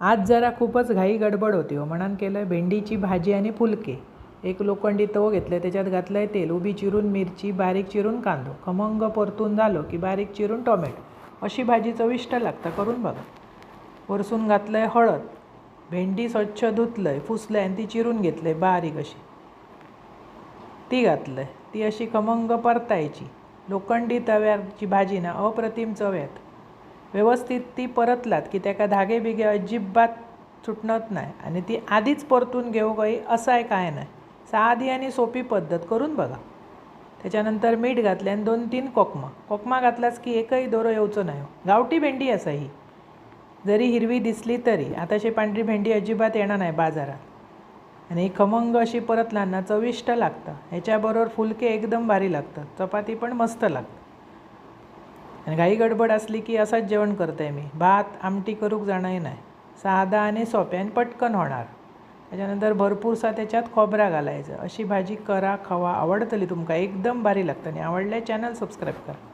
आज जरा खूपच घाई गडबड होती हो. म्हणून केलं भेंडीची भाजी आणि फुलके. एक लोखंडी तव घेतलं त्याच्यात घातलं आहे तेल उभी चिरून मिरची बारीक चिरून कांदो. खमंग परतून झालो की बारीक चिरून टोमॅटो. अशी भाजी चविष्ट लागतं करून बघा. वरसून घातलं आहे हळद. भेंडी स्वच्छ धुतलं आहे फुसलं आहे आणि ती चिरून घेतलं आहे बारीक अशी. ती घातलं आहे ती अशी खमंग परतायची. लोखंडी तव्याची भाजी ना अप्रतिम चव्यात व्यवस्थित ती परतलात की तेका धागे बिगे अजिबात सुटणत नाही आणि ती आधीच परतून घेऊ गई असं आहे काय नाही. साधी आणि सोपी पद्धत करून बघा. त्याच्यानंतर मीठ घातले आणि दोन तीन कोकमा. कोकमा घातलास की एकही दोरो येवचो नाही हो. गावठी भेंडी असा ही जरी हिरवी दिसली तरी. आताशी पांढरी भेंडी अजिबात येणार नाही बाजारात. आणि खमंग अशी परतलांना चविष्ट लागतं. ह्याच्याबरोबर फुलके एकदम भारी लागतात. चपाती पण मस्त लागतं आणि काही गडबड असली की असंच जेवण करते मी. भात आमटी करूक जाणंही नाही. साधा आणि सोपे आणि पटकन होणार. त्याच्यानंतर भरपूरसा त्याच्यात खोबरा घालायचं. अशी भाजी करा खावा आवडतली तुमका एकदम भारी लागतं. आणि आवडल्या चॅनल सबस्क्राईब करा.